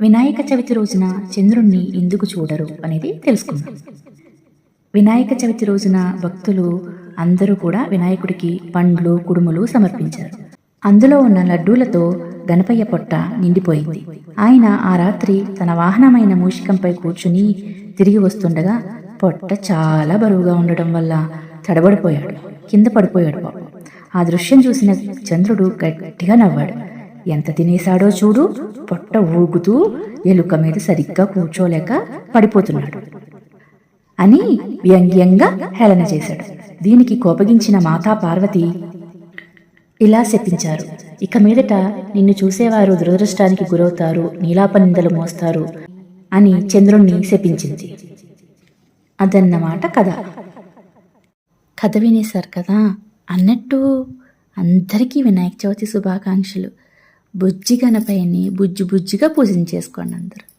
వినాయక చవితి రోజున చంద్రుణ్ణి ఎందుకు చూడరు అనేది తెలుసుకుందాం. వినాయక చవితి రోజున భక్తులు అందరూ కూడా వినాయకుడికి పండ్లు కుడుములు సమర్పించారు. అందులో ఉన్న లడ్డూలతో గణపయ్య పొట్ట నిండిపోయింది. ఆయన ఆ రాత్రి తన వాహనమైన మూషికంపై కూర్చుని తిరిగి వస్తుండగా పొట్ట చాలా బరువుగా ఉండడం వల్ల తడబడిపోయాడు. కింద పడిపోయాడు పాపం. ఆ దృశ్యం చూసిన చంద్రుడు గట్టిగా నవ్వాడు. ఎంత తినేశాడో చూడు. పొట్ట ఊగుతూ ఎలుక మీద సరిగ్గా కూర్చోలేక పడిపోతున్నాడు అని వ్యంగ్యంగా హేళన చేశాడు. దీనికి కోపగించిన మాతా పార్వతి ఇలా శపించారు. ఇక మీదట నిన్ను చూసేవారు దురదృష్టానికి గురవుతారు నీలాపనిందలు మోస్తారు అని చంద్రుణ్ణి శపించింది. అదన్నమాట కథ. కథ వినేశారు కదా? అన్నట్టు అందరికీ వినాయక చవితి శుభాకాంక్షలు. బుజ్జి గణపయ్యని బుజ్జి బుజ్జిగా పూజించేసుకోండి అందరూ.